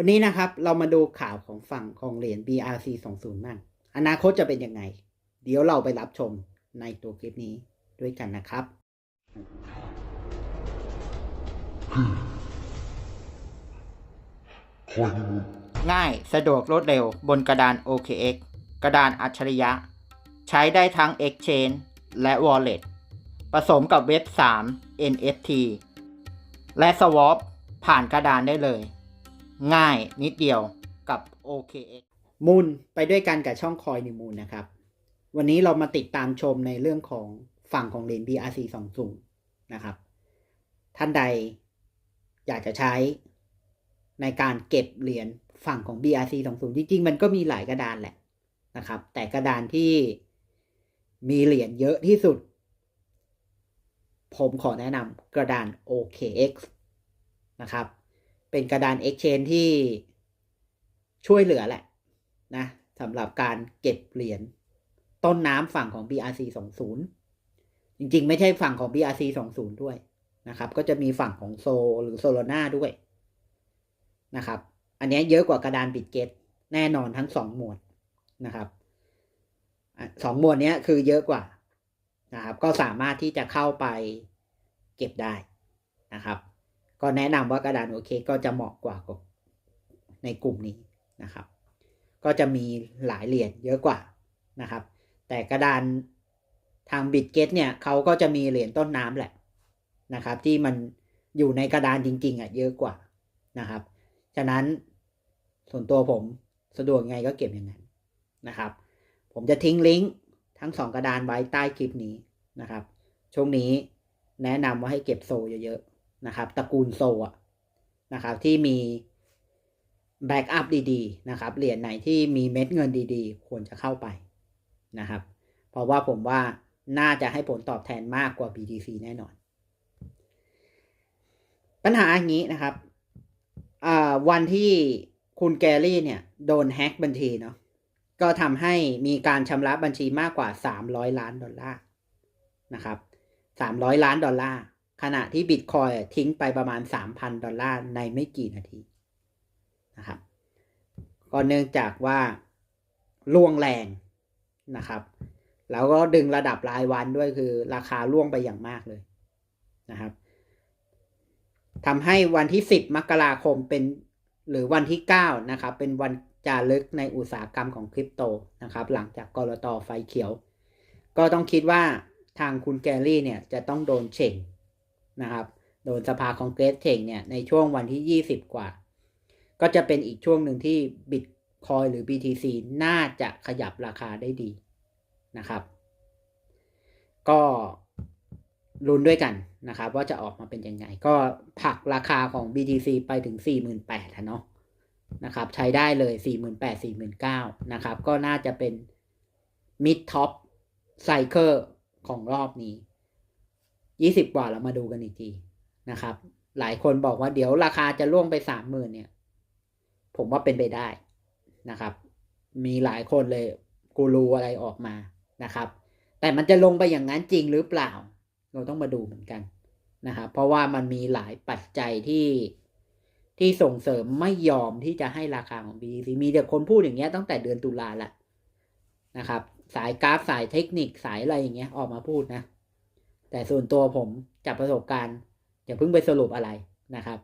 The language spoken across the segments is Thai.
วันนี้นะครับเรามาดูข่าวของฝั่งของเหรียญ BRC 20มั่งอนาคตจะเป็นยังไง เดี๋ยวเราไปรับชมในตัวคลิปนี้ด้วยกันนะครับ ง่ายสะดวกรวดเร็วบนกระดาน OKX กระดานอัจฉริยะ ใช้ได้ทั้ง Exchange และ Wallet ผสมกับเว็บ 3 NFT และ Swap ผ่านกระดานได้เลย ง่ายนิดเดียวกับ OKX มูลไปด้วยกันกับช่องคอยนิมูลนะครับ วันนี้เรามาติดตามชมในเรื่องของฝั่งของเหรียญ BRC 20นะครับ ท่านใดอยากจะใช้ในการเก็บเหรียญฝั่งของ BRC 20จริงๆ มันก็มีหลายกระดานแหละนะครับ แต่กระดานที่มีเหรียญเยอะที่สุด ผมขอแนะนำกระดาน OKX นะครับ เป็นกระดาน Exchange ที่ช่วยเหลือแหละนะสำหรับการเก็บเหรียญต้นน้ำฝั่งของ BRC 20จริงๆ ไม่ใช่ฝั่งของ BRC 20ด้วยนะครับ ก็จะมีฝั่งของโซหรือโซโลนาด้วยนะครับ อันนี้เยอะกว่ากระดานบิตเกตแน่นอนทั้งสองหมวดนะครับสองหมวดนี้คือเยอะกว่านะครับ ก็สามารถที่จะเข้าไปเก็บได้นะครับ ก็แนะนำว่ากระดานโอเคก็จะเหมาะกว่าในกลุ่มนี้นะครับ ก็จะมีหลายเหรียญเยอะกว่านะครับ แต่กระดานทางบิตเกตเนี่ยเขาก็จะมีเหรียญต้นน้ำแหละนะครับ ที่มันอยู่ในกระดานจริงๆอะเยอะกว่านะครับ ฉะนั้นส่วนตัวผมสะดวกไงก็เก็บอย่างนั้นนะครับ ผมจะทิ้งลิงก์ทั้งสองกระดานไว้ใต้คลิปนี้นะครับ ช่วงนี้แนะนำว่าให้เก็บโซเยอะๆ นะครับตระกูลโซะนะครับที่มีแบ็กอัพดีๆนะครับเหรียญไหนที่มีเม็ดเงินดีๆ ควรจะเข้าไปนะครับ เพราะว่าผมว่าน่าจะให้ผลตอบแทนมากกว่า BTC แน่นอน ปัญหาอย่างนี้นะครับวันที่คุณแกรี่เนี่ย โดนแฮ็กบัญชีเนาะก็ทำให้มีการชำระบัญชีมากกว่า 300 ล้านดอลลาร์นะครับ 300 ล้านดอลลาร์ ขณะที่บิตคอยทิ้งไปประมาณ 3,000 ดอลลาร์ในไม่กี่นาทีนะครับก็เนื่องจากว่าล่วงแรงนะครับ แล้วก็ดึงระดับรายวันด้วยคือราคาล่วงไปอย่างมากเลยนะครับทำให้วันที่ 10 มกราคมเป็นหรือวันที่ 9 นะครับ เป็นวันจารึกในอุตสาหกรรมของคริปโตนะครับ หลังจากกรตไฟเขียว ก็ต้องคิดว่าทางคุณแกรี่เนี่ยจะต้องโดนเฉ่ง นะครับ โดนสภาคองเกรสเฉ่งเนี่ยในช่วงวันที่ 20 กว่า ก็จะเป็นอีกช่วงหนึ่งที่บิตคอยหรือ BTC น่าจะขยับราคาได้ดีนะครับ ก็ลุ้นด้วยกันนะครับ ว่าจะออกมาเป็นยังไง ก็ผลักราคาของ BTC ไปถึง 48,000แล้วเนาะนะครับ ใช้ได้เลย 48,000 49,000นะครับ ก็น่าจะเป็น mid top cycle ของรอบนี้ 20กว่าเรามาดูกันอีกทีนะครับ หลายคนบอกว่าเดี๋ยวราคาจะล่วงไป30,000เนี่ย ผมว่าเป็นไปได้นะครับ มีหลายคนเลยกูรูอะไรออกมานะครับ แต่มันจะลงไปอย่างนั้นจริงหรือเปล่า เราต้องมาดูเหมือนกันนะครับเพราะว่ามันมีหลายปัจจัยที่ที่ส่งเสริมไม่ยอมที่จะให้ราคาของ BTC มีแต่คนพูดอย่างเงี้ยตั้งแต่เดือนตุลาละนะครับ สายกราฟสายเทคนิคสายอะไรอย่างเงี้ยออกมาพูดนะ แต่ส่วนตัวผมจากประสบการณ์อย่าเพิ่งไปสรุปอะไรนะครับ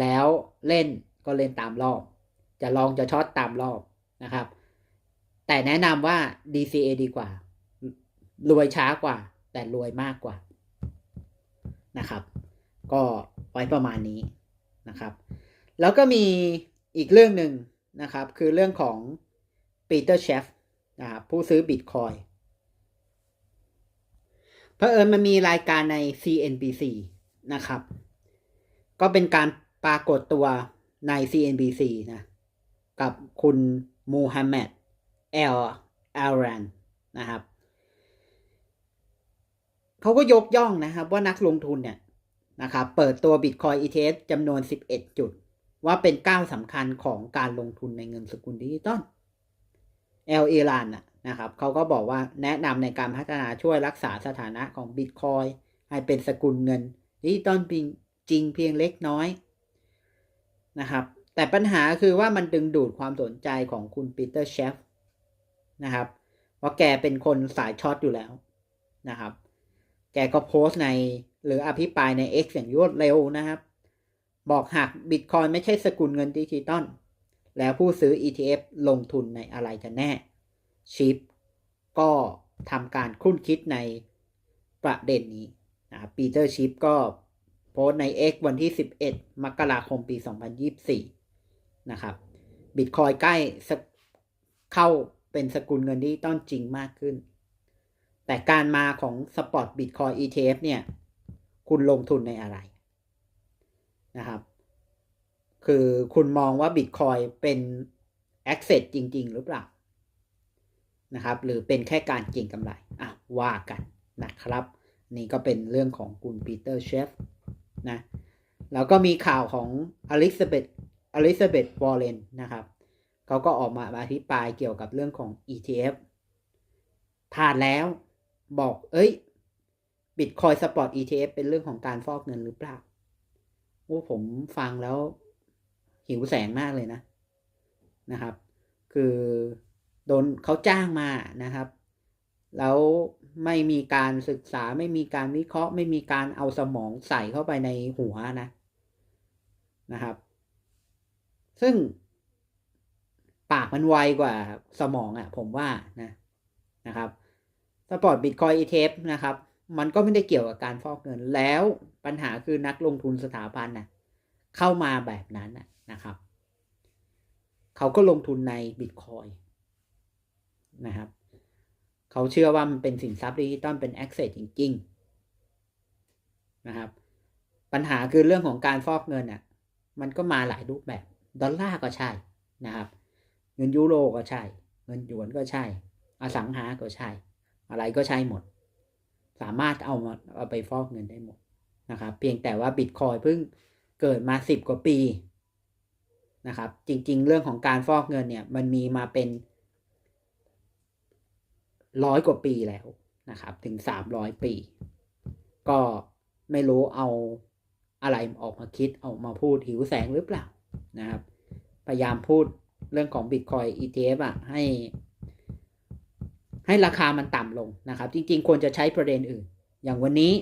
แล้วเล่นก็เล่นตามรอบ จะลองจะช็อตตามรอบนะครับ แต่แนะนำว่า DCA ดีกว่า รวยช้ากว่า แต่รวยมากกว่านะครับ ก็ไว้ประมาณนี้นะครับ แล้วก็มีอีกเรื่องหนึ่งนะครับ คือเรื่องของปีเตอร์เชฟนะครับผู้ซื้อบิตคอย เพอเอิญมันมีรายการใน CNBC นะครับ ก็เป็นการปรากฏตัวใน CNBC นะ กับคุณมูฮัมหมัดเอลอารันนะครับเขาก็ยกย่องนะครับว่านักลงทุนเนี่ยนะครับเปิดตัว Bitcoin ETF จำนวน 11 จุด ว่าเป็นก้าวสำคัญของการลงทุนในเงินสกุลดิจิตอลเอลเอรานนะ นะครับเขาก็บอกว่าแนะนำในการพัฒนาช่วยรักษาสถานะของ Bitcoin ให้เป็นสกุลเงินดิจิตอลจริงเพียงเล็กน้อยนะครับแแต่ปัญหาคือว่ามันดึงดูดความสนใจของคุณปีเตอร์เชฟนะครับเพราะแกเป็นคนสายช็อตอยู่แล้วนะครับ แกก็โพสต์ในหรืออภิปรายใน X อย่างรวดเร็วนะครับ บอกหากบิตคอยไม่ใช่สกุลเงินดิจิตอลแล้วผู้ซื้อ ETF ลงทุนในอะไรกันแน่ ชิปก็ทำการคุ้นคิดในประเด็นนี้นะครับปีเตอร์ชิปก็โพสใน X วันที่ 11 มกราคมปี 2024 นะครับบิตคอยใกล้เข้าเป็นสกุลเงินดิจิตอลจริงมากขึ้น แต่การมาของสปอตบิตคอย ETF เนี่ย คุณลงทุนในอะไรนะครับ คือคุณมองว่าบิตคอยเป็น Asset จริง ๆ หรือเปล่า นะครับ หรือเป็นแค่การเก็งกำไรอะว่ากันนะครับ นี่ก็เป็นเรื่องของคุณปีเตอร์เชฟนะแล้วก็มีข่าวของอลิซาเบธอลิซาเบธวอลเลนนะครับเขาก็ออกมาอธิบายเกี่ยวกับเรื่องของ ETF ผ่านแล้วบอก เอ้ย Bitcoin Spot ETF เป็นเรื่องของการฟอกเงินหรือเปล่าโอ้ผมฟังแล้วหิวแสงมากเลยนะนะครับ คือ โดนเขาจ้างมานะครับ แล้วไม่มีการศึกษาไม่มีการวิเคราะห์ ไม่มีการเอาสมองใส่เข้าไปในหัวนะนะครับ ซึ่งปากมันไวกว่าสมองอะ่ะ ผมว่านะนะครับสปอร์ตบิตคอยอีเทฟนะครับ มันก็ไม่ได้เกี่ยวกับการฟอกเงินแล้วปัญหาคือนักลงทุนสถาบันนะเข้ามาแบบนั้นนะครับ เขาก็ลงทุนในบิตคอย นะครับ เขาเชื่อว่ามันเป็นสินทรัพย์ดิจิตอลเป็นแอคเซสจริง ๆ นะครับ ปัญหาคือเรื่องของการฟอกเงินอะ มันก็มาหลายรูปแบบ ดอลลาร์ก็ใช่นะครับ เงินยูโรก็ใช่ เงินหยวนก็ใช่ อสังหาก็ใช่ อะไรก็ใช่หมด สามารถเอามาเอาไปฟอกเงินได้หมดนะครับ เพียงแต่ว่าบิตคอยเพิ่งเกิดมาสิบกว่าปีนะครับ จริง ๆ เรื่องของการฟอกเงินเนี่ย มันมีมาเป็น ร้อยกว่าปีแล้วนะครับ ถึงสามร้อยปี ก็ไม่รู้เอาอะไรออกมาคิดออกมาพูดหิวแสงหรือเปล่านะครับ พยายามพูดเรื่องของ Bitcoin ETF อะให้ ให้ราคามันต่ำลงนะครับ จริง ๆ ควรจะใช้ประเด็นอื่น อย่างวันนี้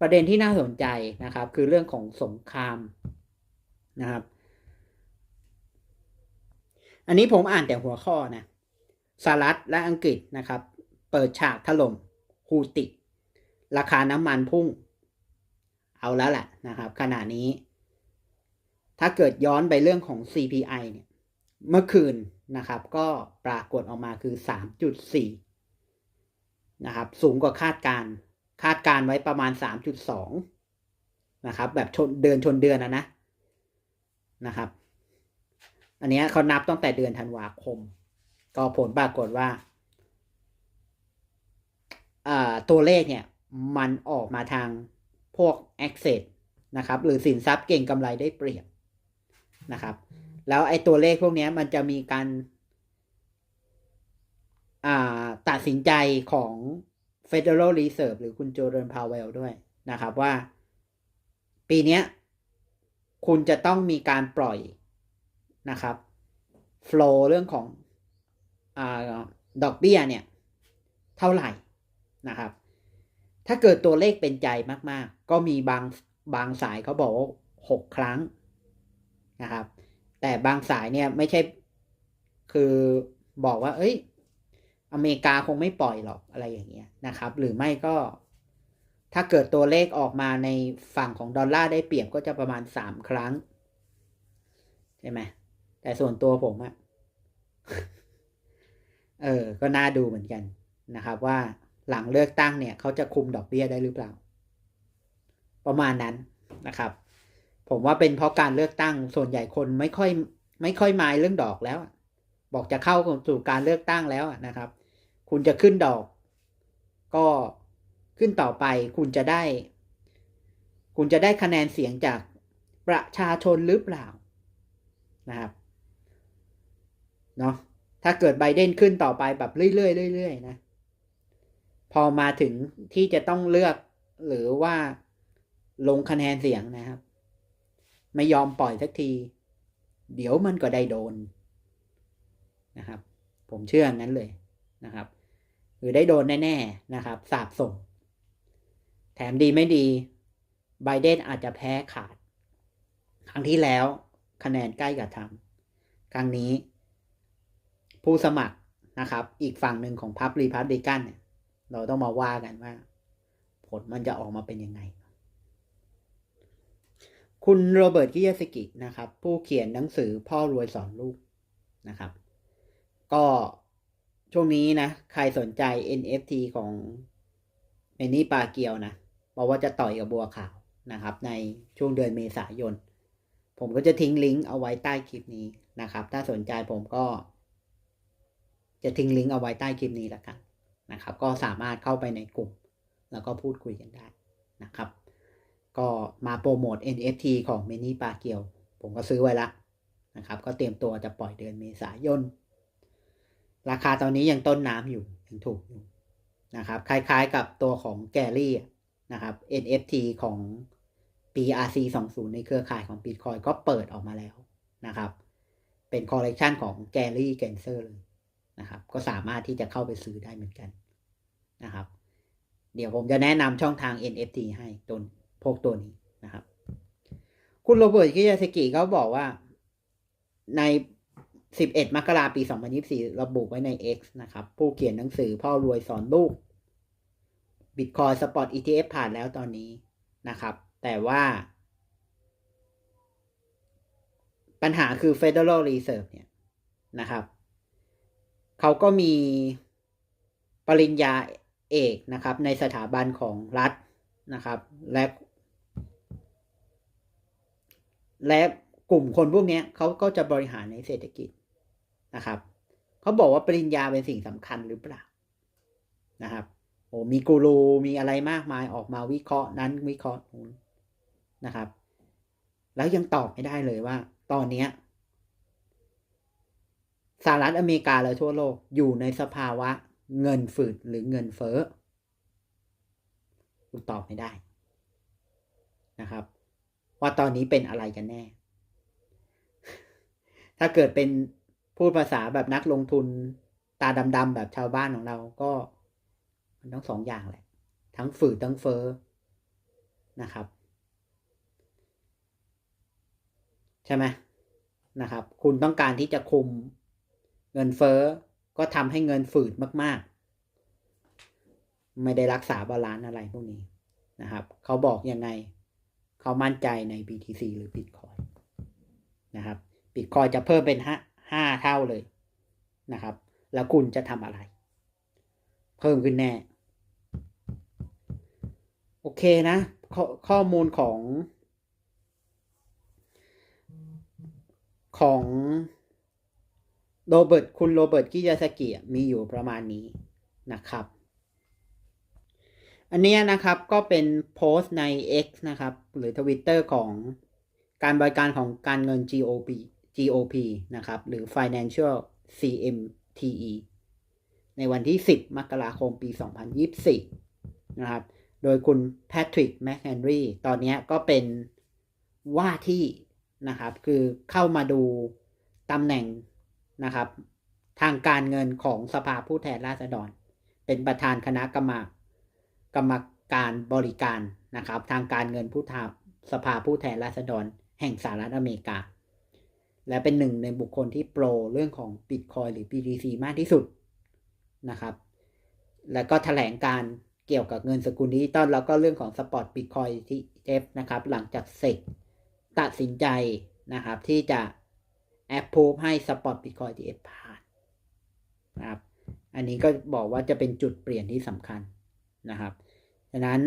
ประเด็นที่น่าสนใจนะครับ คือเรื่องของสงครามนะครับ อันนี้ผมอ่านแต่หัวข้อนะ สหรัฐและอังกฤษนะครับ เปิดฉากถล่มฮูติ ราคาน้ำมันพุ่ง เอาแล้วแหละนะครับ ขณะนี้ ถ้าเกิดย้อนไปเรื่องของ CPI เนี่ยเมื่อคืนนะครับ ก็ปรากฏออกมาคือ 3.4 นะครับ สูงกว่าคาดการ คาดการไว้ประมาณ 3.2 นะครับ แบบชนเดือนชนเดือนนะนะนะครับ อันนี้เขานับตั้งแต่เดือนธันวาคม ก็ผลปรากฏว่าตัวเลขเนี่ยมันออกมาทางพวก Access นะครับ หรือสินทรัพย์เก่งกำไรได้เปรียบนะครับ แล้วไอ้ตัวเลขพวกนี้มันจะมีการตัดสินใจของ Federal Reserve หรือคุณโจเดนพาวเวลด้วยนะครับว่า ปีนี้คุณจะต้องมีการปล่อยนะครับ flow เรื่องของ ดอกเบี้ยเนี่ยเท่าไหร่นะครับ ถ้าเกิดตัวเลขเป็นใจมากๆ ก็มีบางบางสายเขาบอกว่าหกครั้งนะครับ แต่บางสายเนี่ยไม่ใช่คือบอกว่า เอ้ย อเมริกาคงไม่ปล่อยหรอกอะไรอย่างเงี้ยนะครับ หรือไม่ก็ถ้าเกิดตัวเลขออกมาในฝั่งของดอลลาร์ได้เปรียบก็จะประมาณสามครั้ง ใช่ไหมแต่ส่วนตัวผมอะ เออ ก็น่าดูเหมือนกันนะครับว่าหลังเลือกตั้งเนี่ยเขาจะคุมดอกเบี้ยได้หรือเปล่า ประมาณนั้นนะครับ ผมว่าเป็นเพราะการเลือกตั้งส่วนใหญ่คนไม่ค่อยไม่ค่อยมายเรื่องดอกแล้ว บอกจะเข้าสู่การเลือกตั้งแล้วนะครับ คุณจะขึ้นดอก ก็ขึ้นต่อไปคุณจะได้ คุณจะได้คะแนนเสียงจากประชาชนหรือเปล่านะครับเนาะ ถ้าเกิดไบเดนขึ้นต่อไปแบบเรื่อยๆเรื่อยๆนะ พอมาถึงที่จะต้องเลือกหรือว่าลงคะแนนเสียงนะครับ ไม่ยอมปล่อยสักที เดี๋ยวมันก็ได้โดนนะครับ ผมเชื่ออย่างนั้นเลยนะครับ หรือได้โดนแน่ๆนะครับสาบส่ง แถมดีไม่ดีไบเดนอาจจะแพ้ขาด ครั้งที่แล้วคะแนนใกล้กับทำครั้งนี้ ผู้สมัครนะครับ อีกฝั่งหนึ่งของพรรครีพับลิกันเนี่ยเราต้องมาว่ากันว่า ผลมันจะออกมาเป็นยังไง คุณโรเบิร์ตกิยาสกินะครับ ผู้เขียนหนังสือพ่อรวยสอนลูกนะครับ ก็ช่วงนี้นะ ใครสนใจ NFT ของเมนี่ปาเกียวนะบอกว่าจะต่อยกับบัวขาวนะครับ ในช่วงเดือนเมษายน ผมก็จะทิ้งลิงก์เอาไว้ใต้คลิปนี้นะครับ ถ้าสนใจผมก็ จะทิ้งลิงก์เอาไว้ใต้คลิปนี้แล้วกันนะครับ ก็สามารถเข้าไปในกลุ่ม แล้วก็พูดคุยกันได้นะครับ ก็มาโปรโมท NFT ของเมนี่ปาเกียว ผมก็ซื้อไว้ละนะครับ ก็เตรียมตัวจะปล่อยเดือนเมษายน ราคาตอนนี้ยังต้นน้ำอยู่ ยังถูกอยู่นะครับ คล้ายๆกับตัวของแกลลี่นะครับ NFT ของ PRC 20ในเครือข่ายของ Bitcoin ก็เปิดออกมาแล้วนะครับ เป็นคอลเลกชันของแกลี่เกนเซอร์เลย นะครับ ก็สามารถที่จะเข้าไปซื้อได้เหมือนกันนะครับ เดี๋ยวผมจะแนะนำช่องทาง NFT ให้ตัวพวกตัวนี้นะครับ คุณโรเบิร์ตกิยาสกิเขาบอกว่าใน 11 มกราปี 2024 ระบุไว้ใน X นะครับ ผู้เขียนหนังสือพ่อรวยสอนลูก Bitcoin Spot ETF ผ่านแล้วตอนนี้นะครับ แต่ว่า ปัญหาคือ Federal Reserve เนี่ยนะครับ เขาก็มีปริญญาเอกนะครับ ในสถาบันของรัฐนะครับ และ และกลุ่มคนพวกนี้เขาก็จะบริหารในเศรษฐกิจนะครับเขาบอกว่าปริญญาเป็นสิ่งสำคัญหรือเปล่านะครับโอ้มีกูรูมีอะไรมากมายออกมาวิเคราะห์นั้นวิเคราะห์นู้นนะครับ แล้วยังตอบไม่ได้เลยว่า ตอนนี้ สหรัฐอเมริกาและทั่วโลกอยู่ในสภาวะเงินฝืดหรือเงินเฟ้อคุณตอบไม่ได้นะครับ ว่าตอนนี้เป็นอะไรกันแน่ ถ้าเกิดเป็นพูดภาษาแบบนักลงทุนตาดำๆแบบชาวบ้านของเราก็มันต้องสองอย่างแหละ ทั้งฝืดทั้งเฟ้อนะครับ ใช่ไหมนะครับ คุณต้องการที่จะคุม เงินเฟ้อก็ทำให้เงินฝืดมาก ๆ ไม่ได้รักษาบาลานซ์อะไรพวกนี้นะครับ เขาบอกยังไง เขามั่นใจใน BTC หรือ Bitcoin นะครับ Bitcoin จะเพิ่มเป็นห้าห้าเท่าเลยนะครับ แล้วคุณจะทำอะไร เพิ่มขึ้นแน่ โอเคนะขข้อมูลของของ โรเบิร์ตคุณโรเบิร์ตกิยาสกิมีอยู่ประมาณนี้นะครับ อันนี้นะครับก็เป็นโพสต์ใน X นะครับ หรือ Twitter ของการบริการของการเงิน GOP GOP นะครับ หรือ Financial CMTE ในวันที่ 10 มกราคมปี 2024 นะครับ โดยคุณแพทริกแมคแฮนรีตอนนี้ก็เป็นว่าที่นะครับ คือเข้ามาดูตำแหน่ง นะครับ ทางการเงินของสภาผู้แทนราษฎร เป็นประธานคณะกรรมกรรมการบริการนะครับ ทางการเงินผู้ทาสภาผู้แทนราษฎร แห่งสหรัฐอเมริกา และเป็นหนึ่งในบุคคลที่โปรเรื่องของ Bitcoin หรือ BTC มากที่สุดนะครับ แล้วก็ถแถลงการเกี่ยวกับเงินสกุลดิจิตอลแล้วก็เรื่องของสปอตบิตคอยที่เอฟนะครับ หลังจากเสกตัดสินใจนะครับที่จะ แอปพูฟให้สปอตบิตคอยทีเอฟผ่านนะครับ อันนี้ก็บอกว่าจะเป็นจุดเปลี่ยนที่สำคัญนะครับฉะนั้น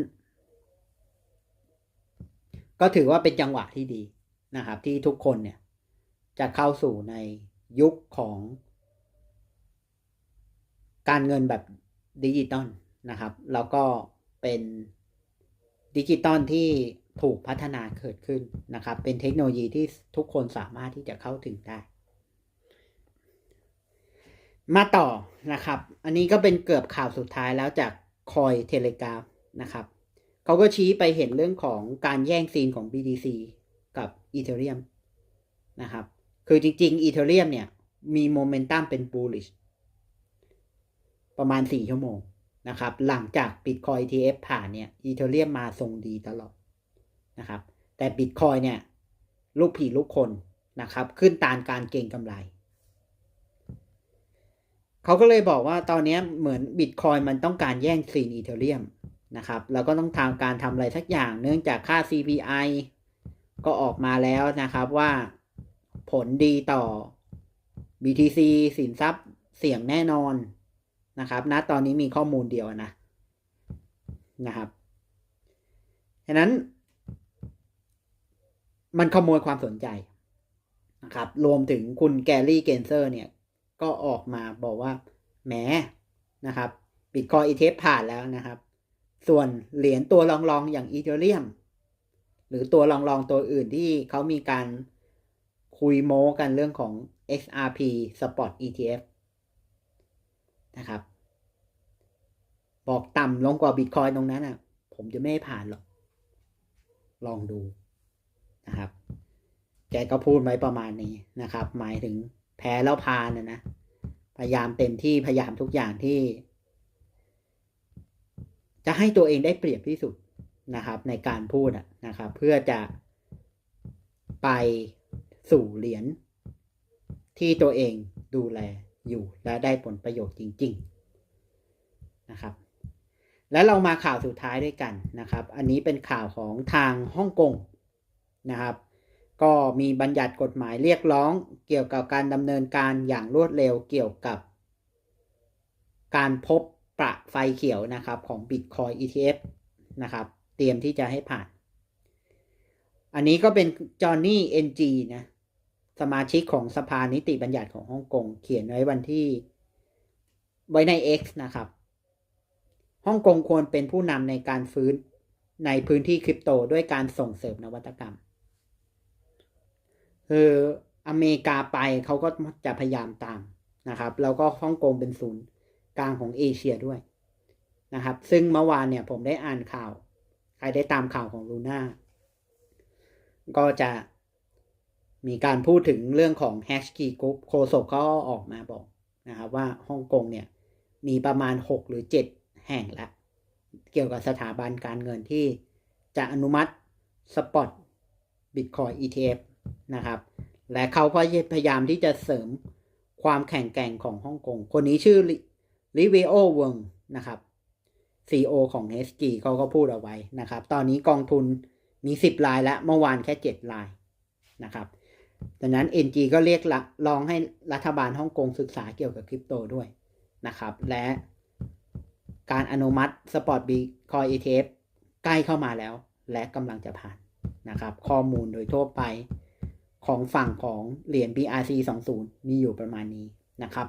ก็ถือว่าเป็นจังหวะที่ดีนะครับ ที่ทุกคนเนี่ยจะเข้าสู่ในยุคของ การเงินแบบดิจิตอลนะครับ แล้วก็เป็นดิจิตอลที่ ถูกพัฒนาเกิดขึ้นนะครับ เป็นเทคโนโลยีที่ทุกคนสามารถที่จะเข้าถึงได้ มาต่อนะครับ อันนี้ก็เป็นเกือบข่าวสุดท้ายแล้วจากคอยเทเลกราฟนะครับเขาก็ชี้ไปเห็นเรื่องของการแย่งซีนของ BTC กับ Ethereum นะครับ คือจริงๆอีเทเรียมเนี่ย มีโมเมนตัมเป็น bullish ประมาณ 4 ชั่วโมงนะครับ หลังจาก Bitcoin ETF ผ่านเนี่ยอีเทเรียมมาทรงดีตลอด นะครับ แต่ Bitcoin เนี่ยลูกผีลูกคนนะครับ ขึ้นตามการเก็งกำไร เขาก็เลยบอกว่าตอนนี้เหมือน Bitcoin มันต้องการแย่งซีนอีเทเรียมนะครับแล้วก็ต้องทำการทำอะไรสักอย่างเนื่องจากค่า CPI ก็ออกมาแล้วนะครับว่าผลดีต่อ BTC สินทรัพย์เสี่ยงแน่นอนนะครับณนะตอนนี้มีข้อมูลเดียวนะนะครับฉะนั้น มันขโมยความสนใจนะครับ รวมถึงคุณแกลลี่เกนเซอร์เนี่ย ก็ออกมาบอกว่าแหมนะครับบิตคอยอีเทฟผ่านแล้วนะครับ ส่วนเหรียญตัวรองๆอย่างอีเทเรียม หรือตัวรองๆตัวอื่นที่เขามีการคุยโม้กันเรื่องของ XRP Spot ETF นะครับ บอกต่ำลงกว่าบิตคอยตรงนั้นอะ ผมจะไม่ให้ผ่านหรอก ลองดู นะครับ แกก็พูดไว้ประมาณนี้นะครับ หมายถึงแพ้แล้วพานนะนะ พยายามเต็มที่ พยายามทุกอย่างที่ จะให้ตัวเองได้เปรียบที่สุดนะครับ ในการพูดนะครับ เพื่อจะไปสู่เหรียญที่ตัวเองดูแลอยู่และได้ผลประโยชน์จริง ๆนะครับ แล้วเรามาข่าวสุดท้ายด้วยกันนะครับ อันนี้เป็นข่าวของทางฮ่องกง นะครับ ก็มีบัญญัติกฎหมายเรียกร้องเกี่ยวกับการดำเนินการอย่างรวดเร็วเกี่ยวกับ การพบประไฟเขียวนะครับของ Bitcoin ETF นะครับ เตรียมที่จะให้ผ่าน อันนี้ก็เป็นจอห์นนี่เอ็นจีนะสมาชิกของสภานิติบัญญัติของฮ่องกงเขียนไว้วันที่ไว้ใน X นะครับฮ่องกงควรเป็นผู้นำในการฟื้นในพื้นที่คริปโตด้วยการส่งเสริมนวัตกรรม คืออเมริกาไปเขาก็จะพยายามตามนะครับ แล้วก็ฮ่องกงเป็นศูนย์กลางของเอเชียด้วยนะครับ ซึ่งเมื่อวานเนี่ยผมได้อ่านข่าว ใครได้ตามข่าวของลูน่าก็จะมีการพูดถึงเรื่องของแฮชคีกรุ๊ปโคโซก็ออกมาบอกนะครับว่าฮ่องกงเนี่ยมีประมาณ 6 หรือ 7 แห่งแล้วเกี่ยวกับสถาบันการเงินที่จะอนุมัติสปอตบิตคอย ETF นะครับ และเขาก็พยายามที่จะเสริมความแข่งแกร่งของฮ่องกง คนนี้ชื่อลิเวโอเวิงนะครับ CEO ของ HG เขาก็พูดเอาไว้นะครับ ตอนนี้กองทุนมี 10 ลายแล้วเมื่อวานแค่ 7 ลายนะครับดังนั้น NG ก็เรียกร้องให้รัฐบาลฮ่องกงศึกษาเกี่ยวกับคริปโตด้วยนะครับ และการอนุมัติ Spot Bitcoin ETF ใกล้เข้ามาแล้ว และกำลังจะผ่านนะครับ ข้อมูลโดยทั่วไป ของฝั่งของเหรียญ BRC 20 มีอยู่ประมาณนี้นะครับ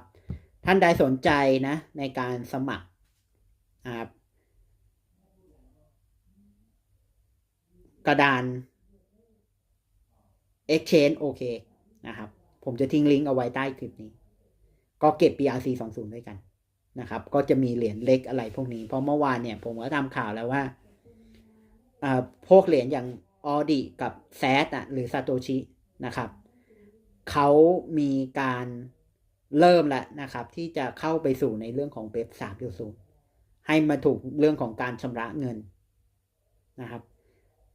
ท่านใดสนใจนะในการสมัครนะครับกระดาน Exchange โอเคนะครับ ผมจะทิ้งลิงก์เอาไว้ใต้คลิปนี้ ก็เก็บ BRC 20 ด้วยกันนะครับ ก็จะมีเหรียญเล็กอะไรพวกนี้ เพราะเมื่อวานเนี่ยผมก็ทำข่าวแล้วว่าพวกเหรียญอย่างออดีกับแซดอะหรือซาโตชิ นะครับ เขามีการเริ่มแล้วนะครับ ที่จะเข้าไปสู่ในเรื่องของเว็บ3.0ให้มาถูกเรื่องของการชำระเงินนะครับ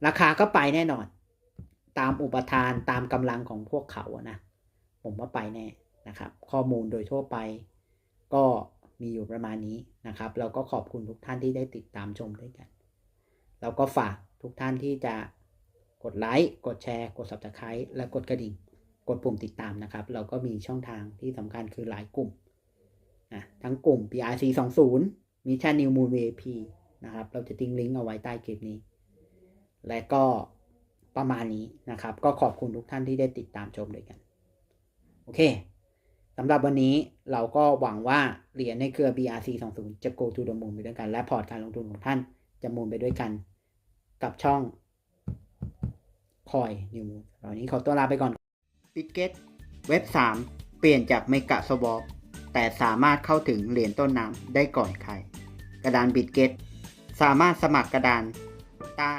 ราคาก็ไปแน่นอน ตามอุปทานตามกำลังของพวกเขานะ ผมว่าไปแน่นะครับ ข้อมูลโดยทั่วไป ก็มีอยู่ประมาณนี้นะครับแล้วก็ขอบคุณทุกท่านที่ได้ติดตามชมด้วยกันแล้วก็ฝากทุกท่านที่จะ ดไลค์ กดแชร์ กด subscribe และกดกระดิ่ง กดปุ่มติดตามนะครับ เราก็มีช่องทางที่สำคัญคือหลายกลุ่มนะทั้งกลุ่ม PRC 20มีช New Moon VIP นะครับ เราจะทิ้งลิงก์เอาไว้ใต้คลิปนี้ และก็ประมาณนี้นะครับ ก็ขอบคุณทุกท่านที่ได้ติดตามชมด้วยกัน โอเคสำหรับวันนี้เราก็หวังว่าเหรียญในเครือ BRC 20จะ go to the moon ไปด้วยกัน และพอร์ตการลงทุนของท่านจะมูนไปด้วยกัน กับช่อง คอยนิวมูนตอนนี้ขอตัวลาไปก่อนปิกเกตเว็บ 3 เปลี่ยนจากเมกะสวอปแต่สามารถเข้าถึงเหรียญต้นน้ำได้ก่อนใคร กระดานบิดเกตสามารถสมัครกระดานใต้